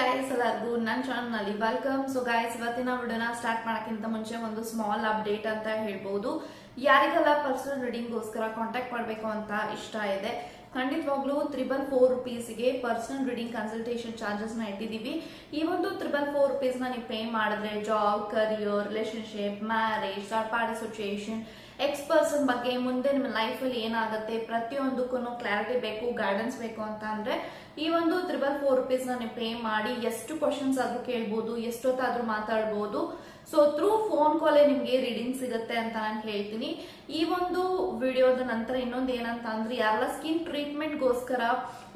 Guys ಎಲ್ಲರಿಗೂ ನನ್ನ ಚಾನಲ್ನಲ್ಲಿ ವೆಲ್ಕಮ್ ಸೊ ಗೈಸ್ ಇವತ್ತಿನ ವಿಡಿಯೋನ ಸ್ಟಾರ್ಟ್ ಮಾಡೋಕ್ಕಿಂತ ಮುಂಚೆ ಒಂದು ಸ್ಮಾಲ್ ಅಪ್ಡೇಟ್ ಅಂತ ಹೇಳ್ಬೋದು. ಯಾರಿಗೆಲ್ಲ ಪರ್ಸನಲ್ ರೀಡಿಂಗ್ಗೋಸ್ಕರ ಕಾಂಟ್ಯಾಕ್ಟ್ ಮಾಡಬೇಕು ಅಂತ ಇಷ್ಟ ಇದೆ, ಖಂಡಿತವಾಗ್ಲೂ ತ್ರಿಬಲ್ ಫೋರ್ ರುಪೀಸ್ಗೆ ಪರ್ಸನಲ್ ರೀಡಿಂಗ್ ಕನ್ಸಲ್ಟೇಷನ್ ಚಾರ್ಜಸ್ನ ಇಟ್ಟಿದ್ದೀವಿ. ಈ ಒಂದು ತ್ರಿಬಲ್ ಫೋರ್ ರುಪೀಸ್ನ ನೀವು ಪೇ ಮಾಡಿದ್ರೆ job career relationship marriage third party situation ex person ಬಗ್ಗೆ ಮುಂದೆ ನಿಮ್ಮ ಲೈಫಲ್ಲಿ ಏನಾಗುತ್ತೆ? ಪ್ರತಿಯೊಂದಕ್ಕೂ ಕ್ಲಾರಿಟಿ ಬೇಕು ಗೈಡೆನ್ಸ್ ಬೇಕು ಅಂತ ಅಂದ್ರೆ ಈ ಒಂದು ತ್ರಿಬಲ್ ಫೋರ್ ರುಪೀಸ್ ನೀವು ಪೇ ಮಾಡಿ ಎಷ್ಟು ಕ್ವಶನ್ಸ್ ಆದ್ರೂ ಕೇಳ್ಬೋದು, ಎಷ್ಟೊತ್ತಾದ್ರೂ ಮಾತಾಡ್ಬೋದು. ಸೊ ಥ್ರೂ ಫೋನ್ ಕಾಲೇ ನಿಮ್ಗೆ ರೀಡಿಂಗ್ ಸಿಗುತ್ತೆ ಅಂತ ನಾನು ಹೇಳ್ತೀನಿ. ಈ ಒಂದು ವಿಡಿಯೋದ ನಂತರ ಇನ್ನೊಂದು ಏನಂತ ಅಂದ್ರೆ ಯಾರೆಲ್ಲ ಸ್ಕಿನ್ ಟ್ರೀಟ್ಮೆಂಟ್ಗೋಸ್ಕರ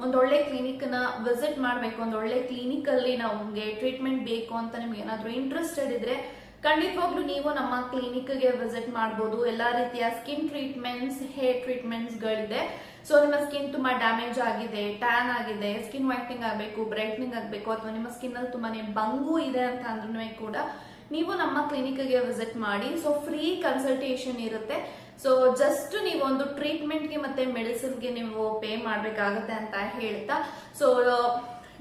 ಒಂದೊಳ್ಳೆ ಕ್ಲಿನಿಕ್ನ ವಿಸಿಟ್ ಮಾಡಬೇಕು ಒಂದೊಳ್ಳೆ ಕ್ಲಿನಿಕ್ ಅಲ್ಲಿ ನಮ್ಗೆ ಟ್ರೀಟ್ಮೆಂಟ್ ಬೇಕು ಅಂತ ನಿಮ್ಗೆ ಏನಾದರೂ ಇಂಟ್ರೆಸ್ಟೆಡ್ ಇದ್ರೆ ಖಂಡಿತವಾಗ್ಲೂ ನೀವು ನಮ್ಮ ಕ್ಲಿನಿಕ್ಗೆ ವಿಸಿಟ್ ಮಾಡಬಹುದು ಎಲ್ಲಾ ರೀತಿಯ ಸ್ಕಿನ್ ಟ್ರೀಟ್ಮೆಂಟ್ಸ್ ಹೇರ್ ಟ್ರೀಟ್ಮೆಂಟ್ಸ್ ಗಳಿದೆ. ಸೊ ನಿಮ್ಮ ಸ್ಕಿನ್ ತುಂಬಾ ಡ್ಯಾಮೇಜ್ ಆಗಿದೆ ಟ್ಯಾನ್ ಆಗಿದೆ ಸ್ಕಿನ್ ವೈಟ್ನಿಂಗ್ ಆಗಬೇಕು ಬ್ರೈಟ್ನಿಂಗ್ ಆಗಬೇಕು, ಅಥವಾ ನಿಮ್ಮ ಸ್ಕಿನ್ ಅಲ್ಲಿ ತುಂಬಾನೇ ಬಂಗು ಇದೆ ಅಂತ ಅಂದ್ರೂ ಕೂಡ ನೀವು ನಮ್ಮ ಕ್ಲಿನಿಕ್ಗೆ ವಿಸಿಟ್ ಮಾಡಿ. ಸೊ ಫ್ರೀ ಕನ್ಸಲ್ಟೇಷನ್ ಇರುತ್ತೆ. ಸೊ ಜಸ್ಟ್ ನೀವು ಒಂದು ಟ್ರೀಟ್ಮೆಂಟ್ಗೆ ಮತ್ತೆ ಮೆಡಿಸಿನ್ಗೆ ನೀವು ಪೇ ಮಾಡಬೇಕಾಗತ್ತೆ ಅಂತ ಹೇಳ್ತಾ. ಸೊ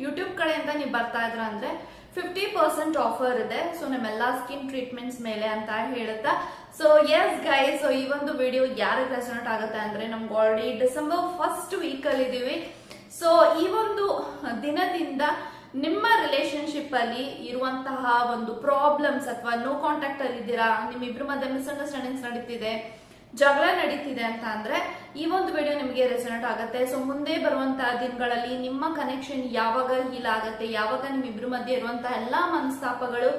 ಯೂಟ್ಯೂಬ್ ಕಡೆಯಿಂದ ನೀವು ಬರ್ತಾ ಇದ್ರ ಅಂದ್ರೆ ಫಿಫ್ಟಿ ಪರ್ಸೆಂಟ್ ಆಫರ್ ಇದೆ. ಸೊ ನಿಮ್ಮೆಲ್ಲ ಸ್ಕಿನ್ ಟ್ರೀಟ್ಮೆಂಟ್ಸ್ ಮೇಲೆ ಅಂತ ಹೇಳುತ್ತಾ. ಸೊ ಎಸ್ ಗೈ ಸೊ ಈ ಒಂದು ವಿಡಿಯೋ ಯಾರಿಗೆ ರೆಸ್ಟೋರೆಂಟ್ ಆಗುತ್ತೆ ಅಂದ್ರೆ ನಮ್ಗೆ ಆಲ್ರೆಡಿ ಡಿಸೆಂಬರ್ ಫಸ್ಟ್ ವೀಕ್ ಅಲ್ಲಿ ಇದೀವಿ. ಸೊ ಈ ಒಂದು ದಿನದಿಂದ ನಿಮ್ಮ ರಿಲೇಶನ್ಶಿಪ್ ಅಲ್ಲಿ ಇರುವಂತಹ ಒಂದು ಪ್ರಾಬ್ಲಮ್ಸ್ ಅಥವಾ ನೋ ಕಾಂಟ್ಯಾಕ್ಟ್ ಅಲ್ಲಿ ಇದ್ದೀರಾ, ನಿಮ್ಮಿಬ್ರು ಮಧ್ಯೆ ಮಿಸ್ಅಂಡರ್ಸ್ಟ್ಯಾಂಡಿಂಗ್ಸ್ ನಡೀತಿದೆ ಜಗಳ ನಡೀತಿದೆ ಅಂತ ಅಂದ್ರೆ ಈ ಒಂದು ವಿಡಿಯೋ ನಿಮಗೆ ರೆಸನೆಟ್ ಆಗುತ್ತೆ. ಸೊ ಮುಂದೆ ಬರುವಂತಹ ದಿನಗಳಲ್ಲಿ ನಿಮ್ಮ ಕನೆಕ್ಷನ್ ಯಾವಾಗ ಹೀಲ್ ಆಗುತ್ತೆ, ಯಾವಾಗ ನಿಮ್ಮಿಬ್ರ ಮಧ್ಯೆ ಇರುವಂತಹ ಎಲ್ಲಾ ಮನಸ್ತಾಪಗಳು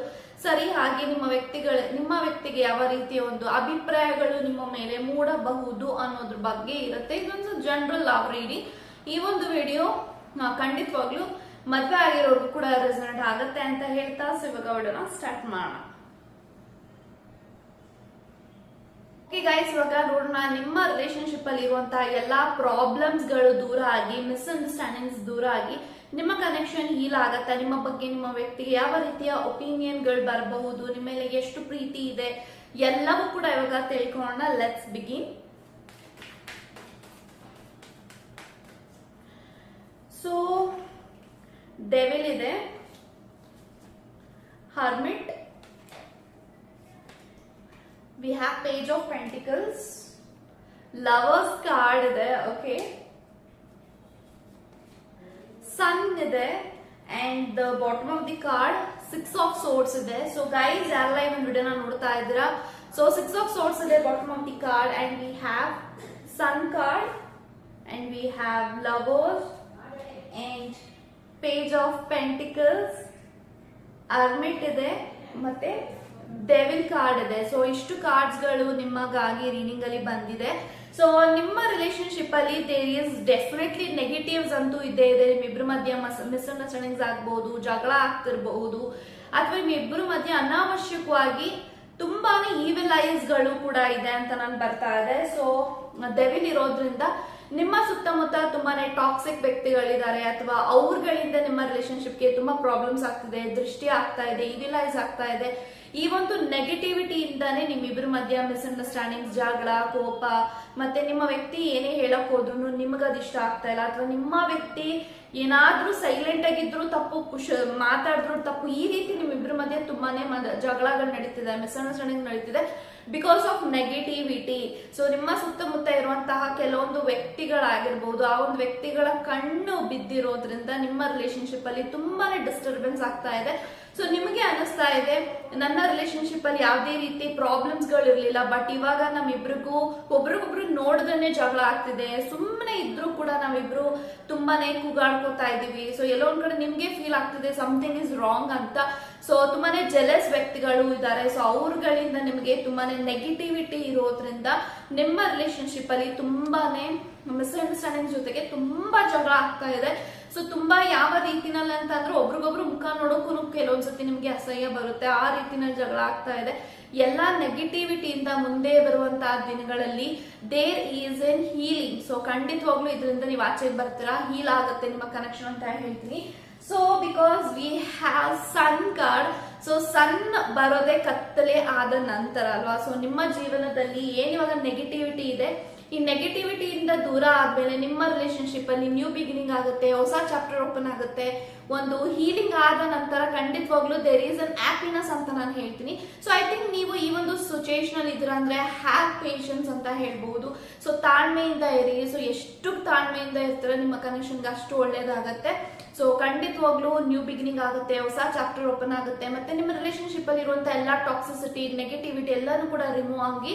ಸರಿ ಹಾಗೆ ನಿಮ್ಮ ವ್ಯಕ್ತಿಗಳ, ನಿಮ್ಮ ವ್ಯಕ್ತಿಗೆ ಯಾವ ರೀತಿಯ ಒಂದು ಅಭಿಪ್ರಾಯಗಳು ನಿಮ್ಮ ಮೇಲೆ ಮೂಡಬಹುದು ಅನ್ನೋದ್ರ ಬಗ್ಗೆ ಇರುತ್ತೆ. ಇದೊಂದು ಜನರಲ್ ಲವ್ ರೀಡಿಂಗ್ ಈ ಒಂದು ವಿಡಿಯೋ ಖಂಡಿತವಾಗ್ಲೂ ಮದ್ವೆ ಆಗಿರೋರ್ಗೂ ಕೂಡ ರೆಸನೆಟ್ ಆಗುತ್ತೆ ಅಂತ ಹೇಳ್ತಾ ಸೊ ಸ್ಟಾರ್ಟ್ ಮಾಡೋಣ ಓಕೆ ಗೈಸ್ ಇವಾಗ ನೋಡೋಣ ನಿಮ್ಮ ರಿಲೇಶನ್ಶಿಪ್ ಅಲ್ಲಿ ಇರುವಂತಹ ಎಲ್ಲಾ ಪ್ರಾಬ್ಲಮ್ಸ್ಗಳು ದೂರ ಆಗಿ ಮಿಸ್ಅಂಡರ್ಸ್ಟ್ಯಾಂಡಿಂಗ್ಸ್ ದೂರ ಆಗಿ ನಿಮ್ಮ ಕನೆಕ್ಷನ್ ಹೀಲ್ ಆಗತ್ತಾ? ನಿಮ್ಮ ಬಗ್ಗೆ ನಿಮ್ಮ ವ್ಯಕ್ತಿಗೆ ಯಾವ ರೀತಿಯ ಒಪಿನಿಯನ್ಗಳು ಬರಬಹುದು? ನಿಮ್ಮ ಮೇಲೆ ಎಷ್ಟು ಪ್ರೀತಿ ಇದೆ? ಎಲ್ಲವೂ ಕೂಡ ಇವಾಗ ತಿಳ್ಕೊಳ್ಳೋಣ. ಲೆಟ್ಸ್ ಬಿಗಿನ್ ಸೊ ಡೆವಿಲ್ ಇದೆ. Hermit we have page of pentacles lovers card ಇದೆ ಓಕೆ ಸನ್ ಇದೆ and the bottom of the card six of swords ಇದೆ ಸೊ ಗೈಸ್ ಯಾರೆಲ್ಲ ಈ ಒಂದು ವಿಡಿಯೋನ ನೋಡ್ತಾ ಇದ್ದೀರಾ ಸೊ ಸಿಕ್ಸ್ ಆಫ್ ಸೋರ್ಸ್ ಇದೆ bottom of the card and we have sun card and we have lovers and page of pentacles hermit ಇದೆ ಮತ್ತೆ ಡೆವಿಲ್ ಕಾರ್ಡ್ ಇದೆ. ಸೊ ಇಷ್ಟು ಕಾರ್ಡ್ಸ್ಗಳು ನಿಮಗಾಗಿ ರೀಡಿಂಗ್ ಅಲ್ಲಿ ಬಂದಿದೆ. ಸೊ ನಿಮ್ಮ ರಿಲೇಶನ್ಶಿಪ್ ಅಲ್ಲಿ ದೇರ್ ಇಸ್ ಡೆಫಿನೆಟ್ಲಿ ನೆಗೆಟಿವ್ಸ್ ಅಂತೂ ಇದೇ. ಇದೆ. ನಿಮ್ಮಿಬ್ರ ಮಧ್ಯೆ ಮಿಸ್ಅಂಡರ್ಸ್ಟ್ಯಾಂಡಿಂಗ್ಸ್ ಆಗ್ಬಹುದು ಜಗಳ ಆಗ್ತಿರಬಹುದು ಅಥವಾ ನಿಮ್ಮಿಬ್ರ ಮಧ್ಯೆ ಅನಾವಶ್ಯಕವಾಗಿ ತುಂಬಾನೇ ಈವಿಲೈಸ್ಗಳು ಕೂಡ ಇದೆ ಅಂತ ನಾನು ಬರ್ತಾ ಇದೆ. ಸೊ ದೆವಿಲ್ ಇರೋದ್ರಿಂದ ನಿಮ್ಮ ಸುತ್ತಮುತ್ತ ತುಂಬಾನೇ ಟಾಕ್ಸಿಕ್ ವ್ಯಕ್ತಿಗಳಿದ್ದಾರೆ. ಅಥವಾ ಅವ್ರಗಳಿಂದ ನಿಮ್ಮ ರಿಲೇಶನ್ಶಿಪ್ಗೆ ತುಂಬಾ ಪ್ರಾಬ್ಲಮ್ಸ್ ಆಗ್ತಿದೆ, ದೃಷ್ಟಿ ಆಗ್ತಾ ಇದೆ ಇವಿಲೈಸ್ ಆಗ್ತಾ ಇದೆ. ಈ ಒಂದು ನೆಗೆಟಿವಿಟಿಯಿಂದಾನೇ ನಿಮ್ಮಿಬ್ಬರ ಮಧ್ಯ ಮಿಸ್ಅಂಡರ್ಸ್ಟ್ಯಾಂಡಿಂಗ್ ಜಗಳ, ಕೋಪ, ಮತ್ತೆ ನಿಮ್ಮ ವ್ಯಕ್ತಿ ಏನೇ ಹೇಳಕ್ ಹೋದ್ರು ನಿಮ್ಗದ್ ಇಷ್ಟ ಆಗ್ತಾ ಇಲ್ಲ. ಅಥವಾ ನಿಮ್ಮ ವ್ಯಕ್ತಿ ಏನಾದ್ರೂ ಸೈಲೆಂಟ್ ಆಗಿದ್ರು ತಪ್ಪು ಖುಷ ಮಾತಾಡಿದ್ರು ತಪ್ಪು, ಈ ರೀತಿ ನಿಮ್ಮಿಬ್ಬರ ಮಧ್ಯೆ ತುಂಬಾನೇ ಜಗಳಗಳು ನಡೀತಿದೆ ಮಿಸ್ಅಂಡರ್ಸ್ಟ್ಯಾಂಡಿಂಗ್ ನಡೀತಿದೆ ಬಿಕಾಸ್ ಆಫ್ ನೆಗೆಟಿವಿಟಿ ಸೊ ನಿಮ್ಮ ಸುತ್ತಮುತ್ತ ಇರುವಂತಹ ಕೆಲವೊಂದು ವ್ಯಕ್ತಿಗಳಾಗಿರ್ಬೋದು, ಆ ಒಂದು ವ್ಯಕ್ತಿಗಳ ಕಣ್ಣು ಬಿದ್ದಿರೋದ್ರಿಂದ ನಿಮ್ಮ ರಿಲೇಶನ್ಶಿಪ್ ಅಲ್ಲಿ ತುಂಬಾನೇ ಡಿಸ್ಟರ್ಬೆನ್ಸ್ ಆಗ್ತಾ ಇದೆ. ಸೊ ನಿಮಗೆ ಅನಿಸ್ತಾ ಇದೆ, ನನ್ನ ರಿಲೇಶನ್ಶಿಪ್ ಅಲ್ಲಿ ಯಾವುದೇ ರೀತಿ ಪ್ರಾಬ್ಲಮ್ಸ್ಗಳು ಇರಲಿಲ್ಲ ಬಟ್ ಇವಾಗ ನಮ್ಮಿಬ್ರಿಗೂ ಒಬ್ರಿಗೊಬ್ರು ನೋಡ್ದೇನೆ ಜಗಳ ಆಗ್ತಿದೆ. ಸುಮ್ಮನೆ ಇದ್ರೂ ಕೂಡ ನಾವಿಬ್ರು ತುಂಬಾನೇ ಕೂಗಾಡ್ಕೋತಾ ಇದೀವಿ ಸೊ ಎಲ್ಲೋ ಒಂದ್ ಕಡೆ ನಿಮ್ಗೆ ಫೀಲ್ ಆಗ್ತಿದೆ ಸಮಥಿಂಗ್ ಇಸ್ ರಾಂಗ್ ಅಂತ. ಸೊ ತುಂಬಾನೇ ಜೆಲಸ್ ವ್ಯಕ್ತಿಗಳು ಇದ್ದಾರೆ. ಸೊ ಅವ್ರಗಳಿಂದ ನಿಮಗೆ ತುಂಬಾನೇ ನೆಗೆಟಿವಿಟಿ ಇರೋದ್ರಿಂದ ನಿಮ್ಮ ರಿಲೇಶನ್ಶಿಪ್ ಅಲ್ಲಿ ತುಂಬಾನೇ ಮಿಸ್ಅಂಡರ್ಸ್ಟ್ಯಾಂಡಿಂಗ್ ಜೊತೆಗೆ ತುಂಬಾ ಜಗಳ ಆಗ್ತಾ ಇದೆ. ಸೊ ತುಂಬಾ ಯಾವ ರೀತಿನಲ್ಲಿ ಅಂತ ಅಂದ್ರೆ ಒಬ್ರಿಗೊಬ್ರು ಮುಖ ನೋಡೋಕ್ಕೂ ಕೆಲವೊಂದ್ಸತಿ ನಿಮ್ಗೆ ಅಸಹ್ಯ ಬರುತ್ತೆ. ಆ ರೀತಿನಲ್ಲಿ ಜಗಳ ಆಗ್ತಾ ಇದೆ. ಎಲ್ಲಾ ನೆಗೆಟಿವಿಟಿಯಿಂದ ಮುಂದೆ ಬರುವಂತಹ ದಿನಗಳಲ್ಲಿ there is an healing so ಖಂಡಿತವಾಗ್ಲೂ ಇದರಿಂದ ನೀವು ಆಚೆಗೆ ಬರ್ತೀರಾ? ಹೀಲ್ ಆಗುತ್ತೆ ನಿಮ್ಮ ಕನೆಕ್ಷನ್ ಅಂತ ಹೇಳ್ತೀನಿ. So because we have sun card so sun ಬರೋದೇ ಕತ್ತಲೆ ಆದ ನಂತರ ಅಲ್ವಾ? ಸೊ ನಿಮ್ಮ ಜೀವನದಲ್ಲಿ ಏನಿವಾಗ ನೆಗೆಟಿವಿಟಿ ಇದೆ? ಈ ನೆಗೆಟಿವಿಟಿಯಿಂದ ದೂರ ಆದ್ಮೇಲೆ ನಿಮ್ಮ ರಿಲೇಶನ್ಶಿಪ್ ಅಲ್ಲಿ ನ್ಯೂ ಬಿಗಿನಿಂಗ್ ಆಗುತ್ತೆ, ಹೊಸ ಚಾಪ್ಟರ್ ಓಪನ್ ಆಗುತ್ತೆ. ಒಂದು ಹೀಲಿಂಗ್ ಆದ ನಂತರ ಖಂಡಿತವಾಗ್ಲೂ ದೇರ್ ಈಸ್ ಅನ್ ಹ್ಯಾಪಿನೆಸ್ ಅಂತ ನಾನು ಹೇಳ್ತೀನಿ. ಸೊ ಐ ಥಿಂಕ್ ನೀವು ಈ ಒಂದು ಸಿಚುಯೇಷನ್ ಅಲ್ಲಿ ಇದ್ರ ಅಂದ್ರೆ ಹ್ಯಾಪ್ ಪೇಷನ್ಸ್ ಅಂತ ಹೇಳ್ಬಹುದು. ಸೊ ತಾಳ್ಮೆಯಿಂದ ಇರಿ. ಸೊ ಎಷ್ಟು ತಾಳ್ಮೆಯಿಂದ ಇರ್ತಾರೆ ನಿಮ್ಮ ಕನೆಕ್ಷನ್ಗೆ ಅಷ್ಟು ಒಳ್ಳೇದಾಗತ್ತೆ. ಸೊ ಖಂಡಿತವಾಗ್ಲೂ ನ್ಯೂ ಬಿಗಿನಿಂಗ್ ಆಗುತ್ತೆ, ಹೊಸ ಚಾಪ್ಟರ್ ಓಪನ್ ಆಗುತ್ತೆ. ಮತ್ತೆ ನಿಮ್ಮ ರಿಲೇಶನ್ಶಿಪ್ ಅಲ್ಲಿ ಇರುವಂತ ಎಲ್ಲಾ ಟಾಕ್ಸಿಸಿಟಿ ನೆಗೆಟಿವಿಟಿ ಎಲ್ಲಾನು ಕೂಡ ರಿಮೂವ್ ಆಗಿ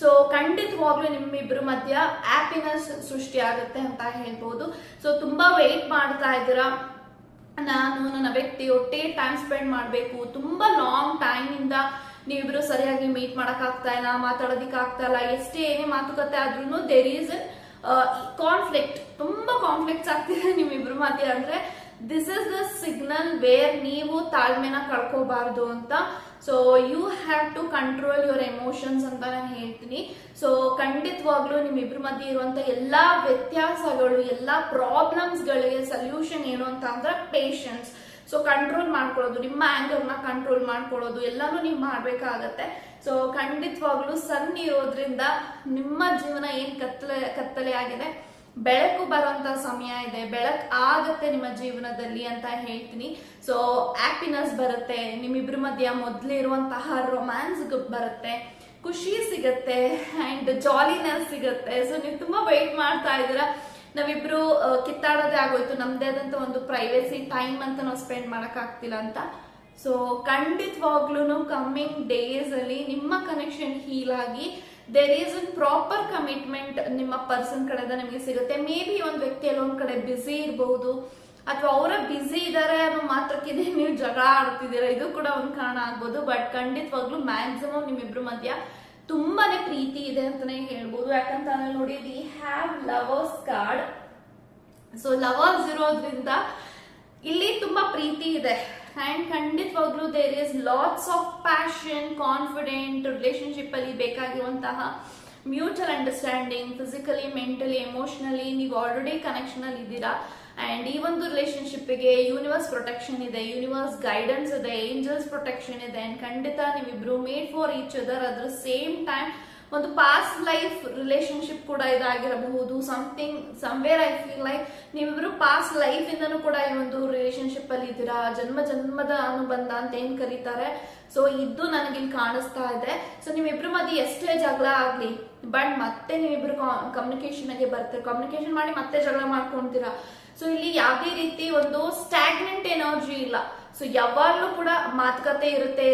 ಸೊ ಖಂಡಿತವಾಗ್ಲೂ ನಿಮ್ಮಿಬ್ರ ಮಧ್ಯ ಹ್ಯಾಪಿನೆಸ್ ಸೃಷ್ಟಿ ಆಗುತ್ತೆ ಅಂತ ಹೇಳ್ಬೋದು. ಸೊ ತುಂಬಾ ವೆಯ್ಟ್ ಮಾಡ್ತಾ ಇದ್ದೀರಾ? ನಾನು ನನ್ನ ವ್ಯಕ್ತಿ ಒಟ್ಟೆ ಟೈಮ್ ಸ್ಪೆಂಡ್ ಮಾಡಬೇಕು. ತುಂಬಾ ಲಾಂಗ್ ಟೈಮ್ ಇಂದ ನೀವಿಬ್ರು ಸರಿಯಾಗಿ ಮೀಟ್ ಮಾಡಕ್ ಆಗ್ತಾ ಇಲ್ಲ ಮಾತಾಡೋದಿಕ್ ಆಗ್ತಾ ಇಲ್ಲ. ಎಷ್ಟೇ ಏನೇ ಮಾತುಕತೆ ಆದ್ರೂ ದೇರ್ ಈಸ್ ಕಾನ್ಫ್ಲಿಕ್ಟ್ ತುಂಬಾ ಕಾನ್ಫ್ಲಿಕ್ಟ್ಸ್ ಆಗ್ತಿದೆ ನಿಮ್ಮಿಬ್ರು ಮಧ್ಯ. ಅಂದ್ರೆ this is the signal where ನೀವು ತಾಳ್ಮೆನ ಕಳ್ಕೋಬಾರ್ದು ಅಂತ so you have to control your emotions ಅಂತ ನಾನು ಹೇಳ್ತೀನಿ. ಸೊ ಖಂಡಿತವಾಗ್ಲೂ ನಿಮ್ಮಿಬ್ಬರ ಮಧ್ಯೆ ಇರುವಂಥ ಎಲ್ಲ ವ್ಯತ್ಯಾಸಗಳು, ಎಲ್ಲ ಪ್ರಾಬ್ಲಮ್ಸ್ಗಳಿಗೆ ಸಲ್ಯೂಷನ್ ಏನು ಅಂತ ಅಂದ್ರೆ ಪೇಷನ್ಸ್ ಸೊ ಕಂಟ್ರೋಲ್ ಮಾಡ್ಕೊಳ್ಳೋದು, ನಿಮ್ಮ ಆ್ಯಂಗರ್ನ ಕಂಟ್ರೋಲ್ ಮಾಡ್ಕೊಳ್ಳೋದು, ಎಲ್ಲನೂ ನೀವು ಮಾಡಬೇಕಾಗತ್ತೆ. ಸೊ ಖಂಡಿತವಾಗ್ಲೂ ಸಣ್ಣ ಇರೋದ್ರಿಂದ ನಿಮ್ಮ ಜೀವನ ಏನು ಕತ್ತಲೆ ಕತ್ತಲೆ ಆಗಿದೆ? ಬೆಳಕು ಬರುವಂತ ಸಮಯ ಇದೆ, ಬೆಳಕು ಆಗತ್ತೆ ನಿಮ್ಮ ಜೀವನದಲ್ಲಿ ಅಂತ ಹೇಳ್ತೀನಿ. ಸೊ ಹ್ಯಾಪಿನೆಸ್ ಬರುತ್ತೆ, ನಿಮ್ಮಿಬ್ರ ಮಧ್ಯ ಮೊದ್ಲಿರುವಂತಹ ರೊಮ್ಯಾನ್ಸ್ ಬರುತ್ತೆ, ಖುಷಿ ಸಿಗತ್ತೆ ಅಂಡ್ ಜಾಲಿನೆಸ್ ಸಿಗತ್ತೆ. ಸೊ ನೀವು ತುಂಬಾ ವೆಯ್ಟ್ ಮಾಡ್ತಾ ಇದ್ದೀರಾ. ನಾವಿಬ್ರು ಕಿತ್ತಾಡೋದೇ ಆಗೋಯ್ತು. ನಮ್ದೇ ಆದಂತ ಒಂದು ಪ್ರೈವೇಸಿ ಟೈಮ್ ಅಂತ ನಾವು ಸ್ಪೆಂಡ್ ಮಾಡಕ್ ಆಗ್ತಿಲ್ಲ ಅಂತ. ಸೊ ಖಂಡಿತವಾಗ್ಲೂ ಕಮ್ಮಿಂಗ್ ಡೇಸ್ ಅಲ್ಲಿ ನಿಮ್ಮ ಕನೆಕ್ಷನ್ ಹೀಲ್ ಆಗಿ there is an proper commitment ನಿಮ್ಮ ಪರ್ಸನ್ ಕಡೆಯಿಂದ ನಿಮಗೆ ಸಿಗುತ್ತೆ. ಮೇ ಬಿ ಒಂದು ವ್ಯಕ್ತಿ ಅಲ್ಲೊಂದು ಕಡೆ ಬ್ಯುಸಿ ಇರಬಹುದು ಅಥವಾ ಅವರ ಬ್ಯುಸಿ ಇದಾರೆ ಅನ್ನೋ ಮಾತ್ರಕ್ಕೆ ನೀವು ಜಗಳ ಆಡ್ತಿದ್ದೀರಾ, ಇದು ಕೂಡ ಒಂದು ಕಾರಣ ಆಗ್ಬೋದು. ಬಟ್ ಖಂಡಿತವಾಗ್ಲೂ ಮ್ಯಾಕ್ಸಿಮಮ್ ನಿಮ್ಮಿಬ್ರು ಮಧ್ಯ ತುಂಬಾನೇ ಪ್ರೀತಿ ಇದೆ ಅಂತಾನೆ ಹೇಳ್ಬೋದು. ಯಾಕಂತ ನೋಡಿ we have lovers card so lovers ಇರೋದ್ರಿಂದ ಇಲ್ಲಿ ತುಂಬಾ ಪ್ರೀತಿ ಇದೆ. ಅಂಡ್ ಖಂಡಿತವಾಗ್ಲೂ there is lots of passion confident relationship ಅಲ್ಲಿ ಬೇಕಾಗಿರುವಂತಹ mutual understanding physically mentally emotionally ನೀವು ಆಲ್ರೆಡಿ ಕನೆಕ್ಷನಲ್ಲಿ ಇದ್ದೀರಾ? ಆ್ಯಂಡ್ ಈ ಒಂದು ರಿಲೇಶನ್ಶಿಪ್ಪಿಗೆ ಯೂನಿವರ್ಸ್ ಪ್ರೊಟೆಕ್ಷನ್ ಇದೆ ಯೂನಿವರ್ಸ್ ಗೈಡೆನ್ಸ್ ಇದೆ ಏಂಜಲ್ಸ್ ಪ್ರೊಟೆಕ್ಷನ್ ಇದೆ. ಆ್ಯಂಡ್ ಖಂಡಿತ ನೀವಿಬ್ರು ಮೇಡ್ ಫಾರ್ ಈಚ್ ಅದರ್ ಅದ್ರ ಸೇಮ್ ಟೈಮ್ ಒಂದು ಪಾಸ್ಟ್ ಲೈಫ್ ರಿಲೇಶನ್ಶಿಪ್ ಕೂಡ ಇದಾಗಿರಬಹುದು. Something somewhere I feel like ನೀವಿಬ್ರು ಪಾಸ್ಟ್ ಲೈಫ್ ಇಂದನು ಕೂಡ ಈ ಒಂದು ರಿಲೇಶನ್ಶಿಪ್ ಅಲ್ಲಿ ಇದ್ದೀರಾ? ಜನ್ಮ ಜನ್ಮದ ಅನುಬಂಧ ಅಂತ ಏನ್ ಕರೀತಾರೆ? ಸೊ ಇದು ನನಗೆ ಇಲ್ಲಿ ಕಾಣಿಸ್ತಾ ಇದೆ. ಸೊ ನಿಮ್ಮಿಬ್ರ ಮಧ್ಯೆ ಎಷ್ಟೇ ಜಗಳ ಆಗ್ಲಿ ಬಟ್ ಮತ್ತೆ ನೀವಿಬ್ರು ಕಮ್ಯುನಿಕೇಶನ್ಗೆ ಬರ್ತೀರಾ. ಕಮ್ಯುನಿಕೇಶನ್ ಮಾಡಿ ಮತ್ತೆ ಜಗಳ ಮಾಡ್ಕೊಂತೀರಾ? ಸೊ ಇಲ್ಲಿ ಯಾವುದೇ ರೀತಿ ಒಂದು ಸ್ಟ್ಯಾಗ್ನೆಂಟ್ ಎನರ್ಜಿ ಇಲ್ಲ. ಸೊ ಯಾವಾಗ್ಲೂ ಕೂಡ ಮಾತುಕತೆ ಇರುತ್ತೆ.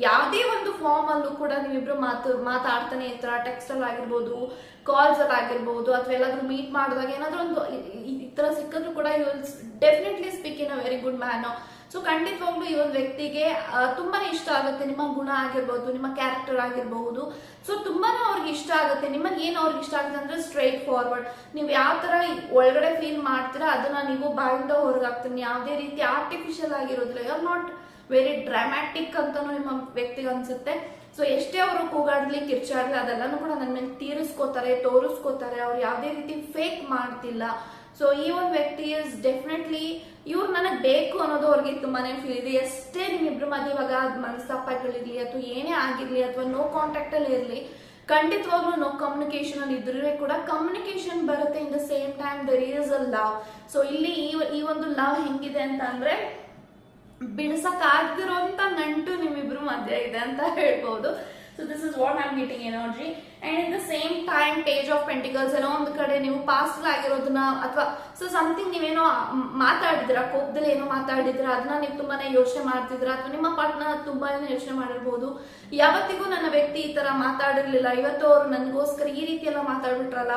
ಯಾವುದೇ ಒಂದು ಫಾರ್ಮ್ ಅಲ್ಲೂ ಕೂಡ ನೀವಿಬ್ರು ಮಾತು, ಮಾತಾಡ್ತಾನೆ ಇರ್ತಾರ. ಟೆಕ್ಸ್ಟ್ ಅಲ್ಲಿ ಆಗಿರ್ಬೋದು ಕಾಲ್ಸ್ ಅಲ್ಲಿ ಆಗಿರ್ಬೋದು, ಅಥವಾ ಎಲ್ಲಾದ್ರೂ ಮೀಟ್ ಮಾಡಿದಾಗ ಏನಾದ್ರೂ ಒಂದು ಈ- ತರ ಸಿಕ್ಕಿದ್ರು ಕೂಡ you will definitely speak in a very good man so ಖಂಡಿತವಾಗ್ಲೂ ಈ ಒಂದು ವ್ಯಕ್ತಿಗೆ ತುಂಬಾನೇ ಇಷ್ಟ ಆಗುತ್ತೆ. ನಿಮ್ಮ ಗುಣ ಆಗಿರ್ಬೋದು, ನಿಮ್ಮ ಕ್ಯಾರೆಕ್ಟರ್ ಆಗಿರ್ಬಹುದು ಸೊ ಇಷ್ಟ ಆಗುತ್ತೆ. ನಿಮಗೆ ಏನು ಅವ್ರಿಗೆ ಇಷ್ಟ ಆಗುತ್ತೆ ಅಂದ್ರೆ ಸ್ಟ್ರೈಟ್ ಫಾರ್ವರ್ಡ್ ನೀವು ಯಾವ ತರ ಒಳಗಡೆ ಫೀಲ್ ಮಾಡ್ತೀರಾ ಅದನ್ನ ನೀವು ಬಾಯಿಂದ ಹೊರಗೆ ಹಾಕ್ತೀನಿ. ಯಾವುದೇ ರೀತಿ ಆರ್ಟಿಫಿಷಿಯಲ್ ಆಗಿರೋದಿಲ್ಲ. You are not very dramatic ಅಂತಾನು ನಿಮ್ಮ ವ್ಯಕ್ತಿಗೆ ಅನ್ಸುತ್ತೆ. ಸೊ ಎಷ್ಟೇ ಅವರು ಕೂಗಾಡ್ಲಿ, ಕಿರ್ಚಾಡ್ಲಿ, ಅದೆಲ್ಲನೂ ಕೂಡ ನನ್ನ ಮೇಲೆ ತೀರಿಸ್ಕೋತಾರೆ, ತೋರಿಸ್ಕೋತಾರೆ. ಅವ್ರು ಯಾವುದೇ ರೀತಿ ಫೇಕ್ ಮಾಡ್ತಿಲ್ಲ. ಸೊ ಈ ಒಂದು ವ್ಯಕ್ತಿ ಇಸ್ ಡೆಫಿನೆಟ್ಲಿ ಇವ್ರು ನನಗೆ ಬೇಕು ಅನ್ನೋದು ಅವ್ರಿಗೆ ತುಂಬಾನೇ ಫೀಲ್ ಇದೆ. ಎಷ್ಟೇ ನಿಮ್ಮಿಬ್ರ ಮಧ್ಯೆ ಇವಾಗ ಮನಸ್ತಾಪಗಳಿರಲಿ ಅಥವಾ ಏನೇ ಆಗಿರಲಿ, ಅಥವಾ ನೋ ಕಾಂಟ್ಯಾಕ್ಟಲ್ಲಿ ಇರ್ಲಿ ಖಂಡಿತವಾಗ್ಲೂ ನೋ ಕಮ್ಯುನಿಕೇಶನ್ ಅಲ್ಲಿ ಇದ್ರೆ ಕೂಡ ಕಮ್ಯುನಿಕೇಶನ್ ಬರುತ್ತೆ in the same time there is a love so ಇಲ್ಲಿ ಈ ಒಂದು ಲವ್ ಹೆಂಗಿದೆ ಅಂತ ಅಂದ್ರೆ ಬಿಡಿಸಕ್ ಆಗ್ದಿರೋ ನಂಟು ನಿಮ್ಮಿಬ್ರು ಮಧ್ಯ ಇದೆ ಅಂತ ಹೇಳ್ಬೋದು. So this is what I'm getting energy and in the same time page of pentacles ಏನೋ ಒಂದು ಕಡೆ ನೀವು ಪಾಸ್ಟ್ ಆಗಿರೋದನ್ನ ಅಥವಾ ಸೊ ಸಮಥಿಂಗ್ ನೀವೇನೋ ಮಾತಾಡಿದಿರಾ ಕೋಪದಲ್ಲಿ ಏನೋ ಮಾತಾಡಿದ್ರ ಅದನ್ನ ನೀವು ತುಂಬಾನೇ ಯೋಚನೆ ಮಾಡ್ತಿದ್ರ ಅಥವಾ ನಿಮ್ಮ ಪಾರ್ಟ್ನರ್ ತುಂಬಾನೇ ಯೋಚನೆ ಮಾಡಿರ್ಬೋದು. ಯಾವತ್ತಿಗೂ ನನ್ನ ವ್ಯಕ್ತಿ ಈ ತರ ಮಾತಾಡಿರ್ಲಿಲ್ಲ. ಇವತ್ತು ಅವ್ರು ನನಗೋಸ್ಕರ ಈ ರೀತಿ ಎಲ್ಲ ಮಾತಾಡ್ಬಿಟ್ರಲ್ಲ,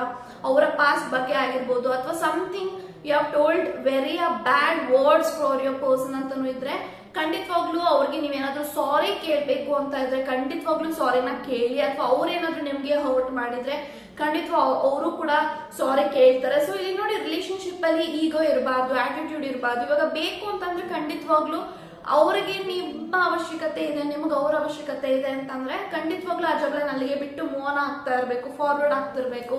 ಅವರ ಪಾಸ್ಟ್ ಬಗ್ಗೆ ಆಗಿರ್ಬೋದು, ಅಥವಾ something you have told very a bad words for your person ಅಂತಾನು ಇದ್ರೆ ಖಂಡಿತವಾಗ್ಲೂ ಅವ್ರಿಗೆ ನೀವೇನಾದ್ರೂ ಸಾರಿ ಕೇಳಬೇಕು ಅಂತ ಇದ್ರೆ ಖಂಡಿತವಾಗ್ಲೂ ಸಾರಿನ ಕೇಳಿ ಅಥವಾ ಅವ್ರೇನಾದ್ರೂ ನಿಮ್ಗೆ ಹರ್ಟ್ ಮಾಡಿದ್ರೆ ಖಂಡಿತವಾ ಅವರು ಕೂಡ ಸಾರಿ ಕೇಳ್ತಾರೆ. ಸೊ ಇಲ್ಲಿ ನೋಡಿ ರಿಲೇಶನ್ಶಿಪ್ ಅಲ್ಲಿ ಈಗೋ ಇರಬಾರ್ದು ಆಟಿಟ್ಯೂಡ್ ಇರಬಾರ್ದು. ಇವಾಗ ಬೇಕು ಅಂತಂದ್ರೆ ಖಂಡಿತವಾಗ್ಲೂ ಅವ್ರಿಗೆ ನಿಮ್ಮ ಅವಶ್ಯಕತೆ ಇದೆ, ನಿಮ್ಗೆ ಅವ್ರ ಅವಶ್ಯಕತೆ ಇದೆ ಅಂತಂದ್ರೆ ಖಂಡಿತವಾಗ್ಲೂ ಆ ಜಗಳ ಅಲ್ಲಿಗೆ ಬಿಟ್ಟು ಮೋನ ಆಗ್ತಾ ಇರಬೇಕು ಫಾರ್ವರ್ಡ್ ಆಗ್ತಿರ್ಬೇಕು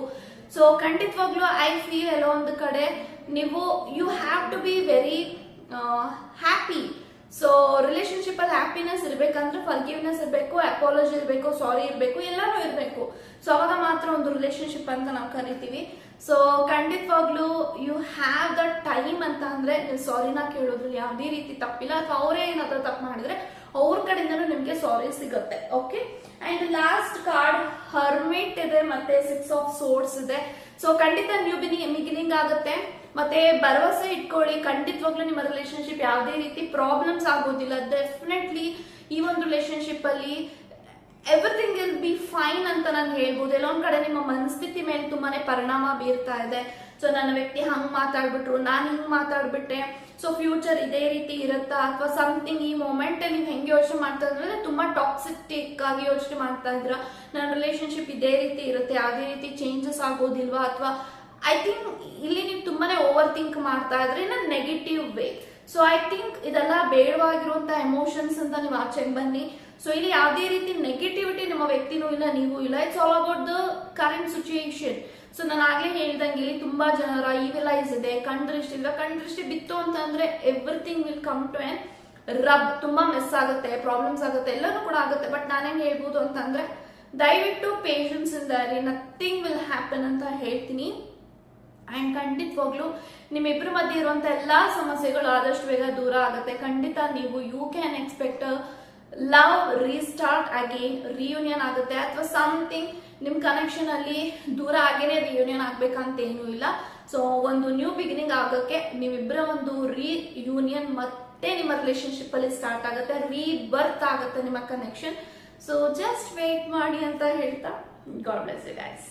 ಸೊ ಖಂಡಿತವಾಗ್ಲೂ ಐ ಫೀಲ್ ಎಲ್ಲೋ ಒಂದು ಕಡೆ ನೀವು you have to be very happy so relationship ಅಲ್ಲಿ ಹ್ಯಾಪಿನೆಸ್ ಇರಬೇಕಂದ್ರೆ ಫರ್ಗಿವ್ನೆಸ್ ಇರಬೇಕು ಅಪಾಲಜಿ ಇರಬೇಕು ಸಾರಿ ಇರಬೇಕು, ಎಲ್ಲಾನು ಇರಬೇಕು. ಸೊ ಅವಾಗ ಮಾತ್ರ ಒಂದು ರಿಲೇಶನ್ಶಿಪ್ ಅಂತ ನಾವು ಕರಿತೀವಿ. ಸೊ ಖಂಡಿತವಾಗ್ಲೂ ಯು ಹ್ಯಾವ್ ದ ಟೈಮ್ ಅಂತ ಅಂದ್ರೆ ಸಾರಿನ ಕೇಳೋದ್ರಲ್ಲಿ ಯಾವುದೇ ರೀತಿ ತಪ್ಪಿಲ್ಲ. ಅಥವಾ ಅವರೇ ಏನಾದ್ರೂ ತಪ್ಪು ಮಾಡಿದ್ರೆ ಅವ್ರ ಕಡೆಯಿಂದನೂ ನಿಮ್ಗೆ ಸಾರಿ ಸಿಗುತ್ತೆ okay and last card hermit ಇದೆ, ಮತ್ತೆ ಸಿಕ್ಸ್ ಆಫ್ ಸೋರ್ಸ್ ಇದೆ. ಸೊ ಖಂಡಿತ ನ್ಯೂ ಬಿನಿಂಗ್ ಬಿಗಿನಿಂಗ್ ಆಗುತ್ತೆ. ಮತ್ತೆ ಭರವಸೆ ಇಟ್ಕೊಳ್ಳಿ. ಖಂಡಿತವಾಗ್ಲೂ ನಿಮ್ಮ ರಿಲೇಶನ್ಶಿಪ್ ಯಾವುದೇ ರೀತಿ ಪ್ರಾಬ್ಲಮ್ಸ್ ಆಗೋದಿಲ್ಲ. ಡೆಫಿನೆಟ್ಲಿ ಈ ಒಂದು ರಿಲೇಶನ್ಶಿಪ್ ಅಲ್ಲಿ ಎವ್ರಿಥಿಂಗ್ ಇಲ್ ಬಿ ಫೈನ್ ಅಂತ ನಾನು ಹೇಳ್ಬೋದು. ಎಲ್ಲೊಂದ್ ಕಡೆ ನಿಮ್ಮ ಮನಸ್ಥಿತಿ ಮೇಲೆ ತುಂಬಾನೇ ಪರಿಣಾಮ ಬೀರ್ತಾ ಇದೆ. ಸೊ ನನ್ನ ವ್ಯಕ್ತಿ ಹಂಗ್ ಮಾತಾಡ್ಬಿಟ್ರು, ನಾನು ಹಿಂಗ್ ಮಾತಾಡ್ಬಿಟ್ಟೆ. ಸೊ ಫ್ಯೂಚರ್ ಇದೇ ರೀತಿ ಇರುತ್ತಾ ಅಥವಾ ಸಮಥಿಂಗ್ ಈ ಮೊಮೆಂಟ್ ನೀವು ಹೆಂಗೆ ಯೋಚನೆ ಮಾಡ್ತಾ ಇದ್ರೆ ತುಂಬಾ ಟಾಕ್ಸಿಕ್ ಆಗಿ ಯೋಚನೆ ಮಾಡ್ತಾ ಇದ್ರ. ನನ್ನ ರಿಲೇಶನ್ಶಿಪ್ ಇದೇ ರೀತಿ ಇರುತ್ತೆ. ಯಾವುದೇ ರೀತಿ ಚೇಂಜಸ್ ಆಗೋದಿಲ್ವಾ ಅಥವಾ ಐ ಥಿಂಕ್ ಇಲ್ಲಿ ನೀವು ತುಂಬಾನೇ ಓವರ್ ಥಿಂಕ್ ಮಾಡ್ತಾ ಇದ್ರೆ in negative way so I think ಇದೆಲ್ಲ ಬೇಡವಾಗಿರುವಂತ ಎಮೋಷನ್ಸ್ ಅಂತ ನೀವು ಆಚೆಗೆ ಬನ್ನಿ. ಸೊ ಇಲ್ಲಿ ಯಾವುದೇ ರೀತಿ ನೆಗೆಟಿವಿಟಿ ನಿಮ್ಮ ವ್ಯಕ್ತಿನೂ ಇಲ್ಲ, ನೀವು ಇಲ್ಲ. It's all about the current situation so ನಾನು ಆಗ್ಲೇ ಹೇಳ್ದಂಗೆ ಇಲ್ಲಿ ತುಂಬಾ ಜನರ ಈವಿಲೈಸ್ ಇದೆ ಕಣ್ದೃಷ್ಟಿ ಇಲ್ಲ. ಕಣ್ದೃಷ್ಟಿ ಕಣ್ ದೃಷ್ಟಿ ಬಿತ್ತು ಅಂತಂದ್ರೆ everything will come to an rub ತುಂಬಾ ಮಿಸ್ ಆಗುತ್ತೆ ಪ್ರಾಬ್ಲಮ್ಸ್ ಆಗುತ್ತೆ, ಎಲ್ಲನೂ ಕೂಡ ಆಗುತ್ತೆ. ಬಟ್ ನಾನೇನ್ ಹೇಳ್ಬೋದು ಅಂತಂದ್ರೆ ದಯವಿಟ್ಟು ಪೇಷನ್ಸ್ ಇಂದ ನಥಿಂಗ್ ವಿಲ್ ಹ್ಯಾಪನ್ ಅಂತ ಹೇಳ್ತೀನಿ. ಅಂಡ್ ಖಂಡಿತವಾಗ್ಲೂ ನಿಮ್ಮಿಬ್ಬರ ಮಧ್ಯೆ ಇರುವಂಥ ಎಲ್ಲಾ ಸಮಸ್ಯೆಗಳು ಆದಷ್ಟು ಬೇಗ ದೂರ ಆಗುತ್ತೆ. ಖಂಡಿತ ನೀವು you can expect love restart ಆಗಿ ರಿಯೂನಿಯನ್ ಆಗುತ್ತೆ. ಅಥವಾ ಸಮಥಿಂಗ್ ನಿಮ್ಮ ಕನೆಕ್ಷನ್ ಅಲ್ಲಿ ದೂರ ಆಗೇನೆ ರಿಯೂನಿಯನ್ ಆಗ್ಬೇಕಂತ ಏನೂ ಇಲ್ಲ. ಸೊ ಒಂದು ನ್ಯೂ ಬಿಗಿನಿಂಗ್ ಆಗೋಕ್ಕೆ ನೀವಿಬ್ಬರ ಒಂದು ರೀ ಯೂನಿಯನ್ ಮತ್ತೆ ನಿಮ್ಮ ರಿಲೇಶನ್ಶಿಪ್ ಅಲ್ಲಿ ಸ್ಟಾರ್ಟ್ ಆಗುತ್ತೆ. ರೀ ಬರ್ತ್ ಆಗುತ್ತೆ ನಿಮ್ಮ ಕನೆಕ್ಷನ್ ಸೊ ಜಸ್ಟ್ ವೇಟ್ ಮಾಡಿ ಅಂತ ಹೇಳ್ತಾ. God bless you guys